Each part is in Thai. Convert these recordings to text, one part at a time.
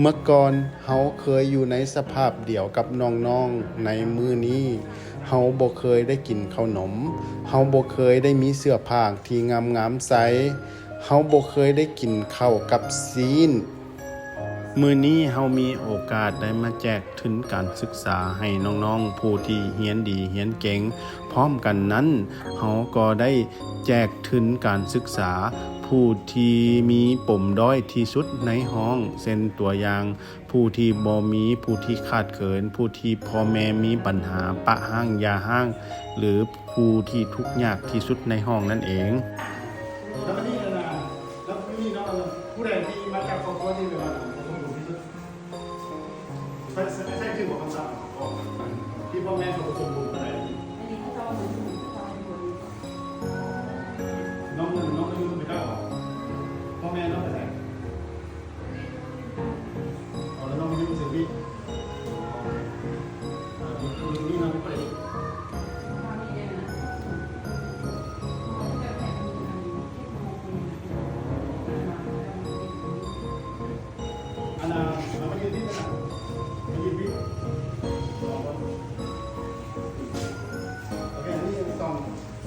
เมื่อก่อนเฮาเคยอยู่ในสภาพเดียวกับน้องๆในมือนี้เฮาบ่เคยได้กินขนมเฮาบ่เคยได้มีเสื้อผ้าที่งามๆใสเฮาบ่เคยได้กินข้าวกับซีน มือนี้เฮามีโอกาสได้มาแจกทุนการศึกษาให้น้องๆ ผู้ที่เฮียนดีเฮียนเก่งพร้อมกันนั้นเฮาก็ได้แจกทุนการศึกษา ผู้ที่มีปมด้อยที่สุดในห้องเส้นตัวอย่าง ผู้ที่บ่มีผู้ที่ขาดเขิน ผู้ที่พ่อแม่มีปัญหาปะห้างยาห้าง หรือผู้ที่ทุกข์ยากที่สุดในห้องนั่นเองแล้วนี่นะแล้วนี่เนาะผู้ใดที่มาจากครอบครัวที่แบบ ใช่ใช่ใช่คือบอกคำสั่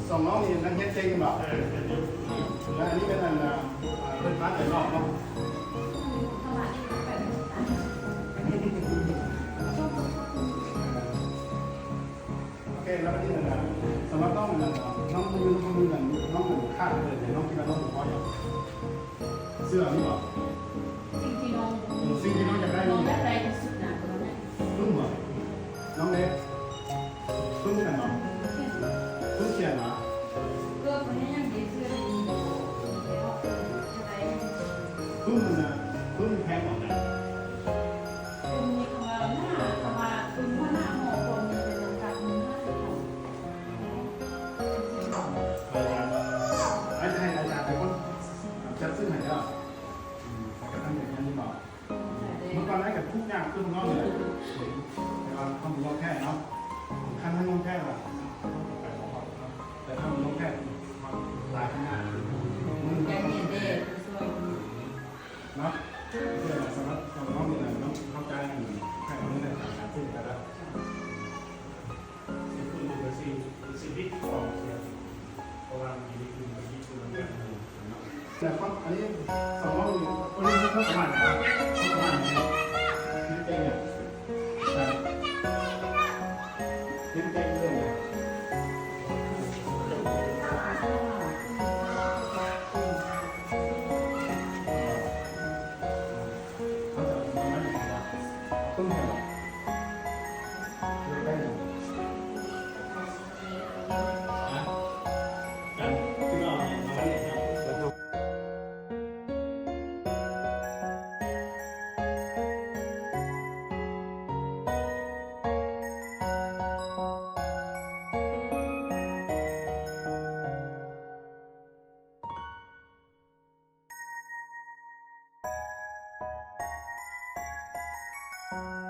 สองน้องนี่นั่งเฮ็ดเจ๊กันบ่แล้วอันนี้เป็นอันเป็นบ้านไหนนอกเนาะโอเคแล้วอันนี้อันน่ะสำหรับน้องอันน่ะน้องมือน้องมือนั่นน้องมือข้างเลยน้องคิดว่าน้องหัวอย่างเสื้อนี่บอง มันนะรุ่งแพงกว่านะอาจารย์อาจารย์อาจารย์เป็นคนจัดซื้อให้ก็กับท่านอย่างนี้บอกเมื่อก่อนนั้นกับทุกอย่างคือน้องเลยแต่ว่าทำน้องแค่เนาะขั้นให้น้องแค่ว่ะแต่ทำ แต่ก็อันนี้สองรอบอันนี้เ Bye.